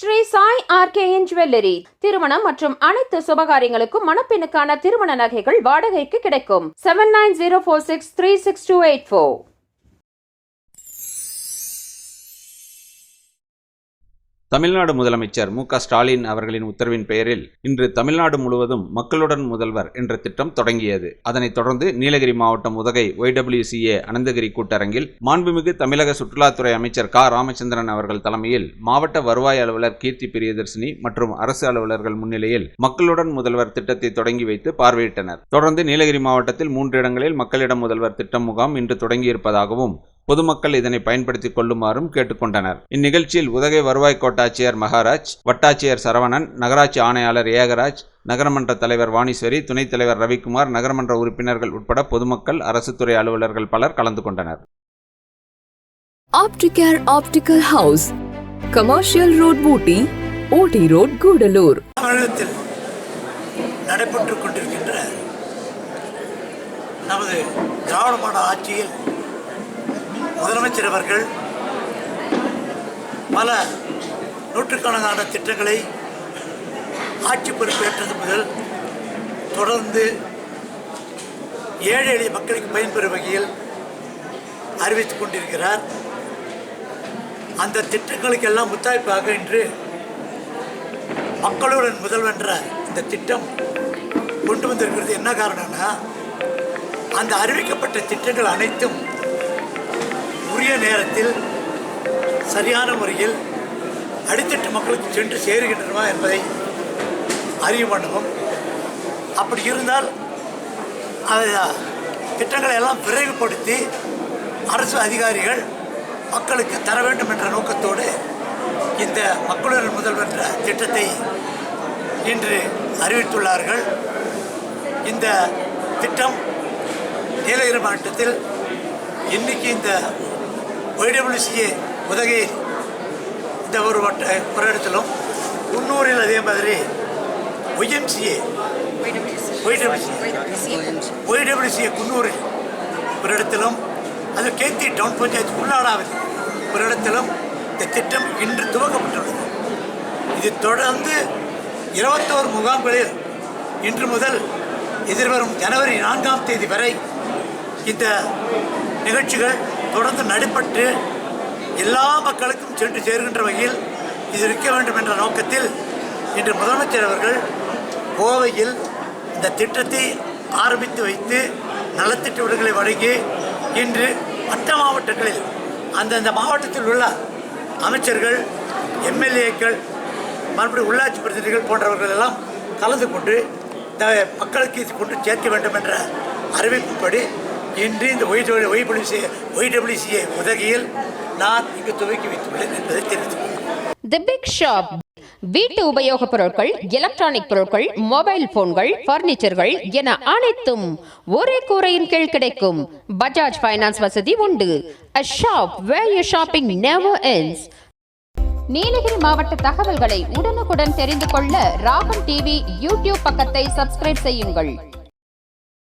Sri Sai RKN jewellery. திருமணம் மற்றும் அனைத்து சுபகாரியங்களுக்கும் மணப்பெண்ணுக்கான திருமண நகைகள் வாடகைக்கு கிடைக்கும். Seven nine zero four six three six two eight four Tamil Nadu முதலமைச்சர் மு க ஸ்டாலின் அவர்களின் உத்தரவின் பெயரில் இன்று தமிழ்நாடு முழுவதும் மக்களுடன் முதல்வர் என்ற திட்டம் தொடங்கியது. அதனைத் தொடர்ந்து நீலகிரி மாவட்டம் உதகை ஒய்டபிள்யூசிஏ அனந்தகிரி கூட்டரங்கில் மாண்புமிகு தமிழக சுற்றுலாத்துறை அமைச்சர் க. ராமச்சந்திரன் அவர்கள் தலைமையில் மாவட்ட வருவாய் அலுவலர் கீர்த்தி பிரியதர்சினி மற்றும் அரசு அலுவலர்கள் முன்னிலையில் மக்களுடன் முதல்வர் திட்டத்தை தொடங்கி வைத்து பார்வையிட்டனர். தொடர்ந்து நீலகிரி மாவட்டத்தில் மூன்று இடங்களில் மக்களிடம் முதல்வர் திட்டம் முகாம் இன்று தொடங்கியிருப்பதாகவும் பொதுமக்கள் இதனை பயன்படுத்திக் கொள்ளுமாறும் கேட்டுக்கொண்டனர் இந்நிகழ்ச்சியில் உதகை வருவாய் கோட்டாட்சியர் மகாராஜ் வட்டாட்சியர் சரவணன் நகராட்சி ஆணையாளர் ஏகராஜ் நகரமன்ற தலைவர் வாணீஸ்வரி துணைத் தலைவர் ரவிக்குமார் நகரமன்ற உறுப்பினர்கள் உட்பட பொதுமக்கள் அரசு துறை அலுவலர்கள் பலர் கலந்து கொண்டனர் Opticare Optical House, Commercial Road, Booty, OT Road, Gudalur. தமிழகத்தில் நடைபெற்றுக் கொண்டிருக்கின்ற நமது திராவிட ஆட்சியில் முதலமைச்சர் அவர்கள் பல நூற்றுக்கணக்கான திட்டங்களை ஆட்சி பொறுப்பேற்றது முதல் தொடர்ந்து ஏழை எளிய மக்களுக்கு பயன்பெறும் வகையில் அறிவித்துக் கொண்டிருக்கிறார். அந்த திட்டங்களுக்கெல்லாம் முத்தாய்ப்பாக இன்று மக்களுடன் முதல்வென்ற இந்த திட்டம் கொண்டு வந்திருக்கிறது. என்ன காரணம்னா அந்த அறிவிக்கப்பட்ட திட்டங்கள் அனைத்தும் உரிய நேரத்தில் சரியான முறையில் அடித்தட்டு மக்களுக்கு சென்று சேருகின்றனவா என்பதை அறிய வேண்டும்? அப்படி இருந்தால் அதை திட்டங்களை எல்லாம் விரைவுபடுத்தி அரசு அதிகாரிகள் மக்களுக்கு தர வேண்டும் என்ற நோக்கத்தோடு இந்த மக்களுடன் முதல்வென்ற திட்டத்தை இன்று அறிவித்துள்ளார்கள். இந்த திட்டம் நீலகிரி மாவட்டத்தில் இன்னைக்கு இந்த ஒய்டபிள்யூசிஏ உதகை இந்த ஒரு வட்ட ஒரு இடத்திலும் குன்னூரில் அதே மாதிரி ஒய்எம்சிஏ ஒய்டபிள்யூசிஏ ஒய்டபிள்யூசிஏ குன்னூரில் ஒரு இடத்திலும் அது கேத்தி டவுன் பஞ்சாயத்து உள்ளாடாவில் ஒரு இடத்திலும் இந்த திட்டம் இன்று துவக்கப்பட்டுள்ளது. இது தொடர்ந்து இருபத்தோரு முகாம்களில் இன்று முதல் எதிர்வரும் ஜனவரி நான்காம் தேதி வரை இந்த நிகழ்ச்சிகள் தொடர்ந்து நடைபெற்று எல்லா மக்களுக்கும் சென்று சேர்கின்ற வகையில் இது இருக்க வேண்டும் என்ற நோக்கத்தில் இன்று முதலமைச்சர் அவர்கள் கோவையில் இந்த திட்டத்தை ஆரம்பித்து வைத்து நலத்திட்ட விடுகளை வழங்கி இன்று மற்ற மாவட்டங்களில் அந்தந்த மாவட்டத்தில் உள்ள அமைச்சர்கள் எம்எல்ஏக்கள் மறுபடியும் உள்ளாட்சி பிரதிநிதிகள் போன்றவர்கள் எல்லாம் கலந்து கொண்டு இந்த மக்களுக்கு இது கொண்டு சேர்க்க வேண்டும் என்ற அறிவிப்புப்படி இன்று இந்த ஒய் ஒய்டபிள்யூசி ஒய்டபிள்யூசிஏ உதவியில் நான் இங்கு துவக்கி வைத்துள்ளேன் என்பதை தெரிவித்துக் கொள்கிறேன். தி பிக் ஷாப் வீட்டு உபயோகப் பொருட்கள் எலக்ட்ரானிக் பொருட்கள் மொபைல் போன்கள் பர்னிச்சர்கள் என அனைத்தும் ஒரே கூரையின் கீழ் கிடைக்கும். பஜாஜ் ஃபைனான்ஸ் வசதி உண்டு. A shop where you shopping never ends. Nilgiri மாவட்ட தகவல்களை உடனுக்குடன் தெரிந்து கொள்ள ராகம் டிவி யூடியூப் பக்கத்தை சப்ஸ்கிரைப் செய்யுங்கள்.